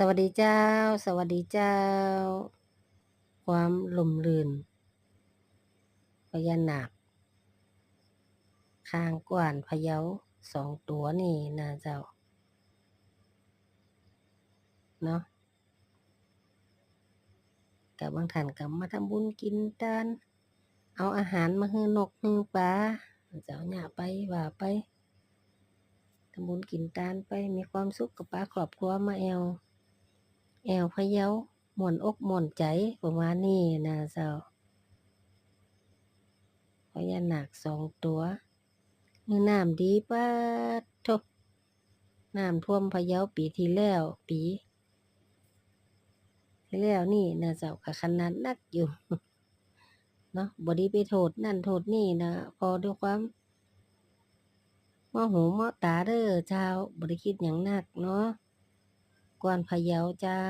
สวัสดีเจ้า สวัสดีเจ้า ความล่มลื่นพญานาคข้างกว้านพะเยาสองตัวนี่นะเจ้า เนาะก็บางท่านก็มาทำบุญกินทาน เอาอาหารมาให้นกให้ปลาเจ้าหญ้าไปว่าไปทำบุญกินทานไปมีความสุขกับปาครอบครัวมาแอว แอวพะเยาหม่นอกหม่นใจประมาณนี้นะเจ้าพญานาคสองตัวมือน้ำดีเบิดโธ่น้ำท่วมพะเยาปีที่แล้วปีที่แล้วนี่นะเจ้าก็ขนาดหนักอยู่เนาะบ่ได้ไปโทษนั่นโทษนี่นะพราะด้วยความมาะหูมาะตาเด้อเจ้าบ่ได้คิดหยังหนักเนาะ กวนพะเยาเจ้า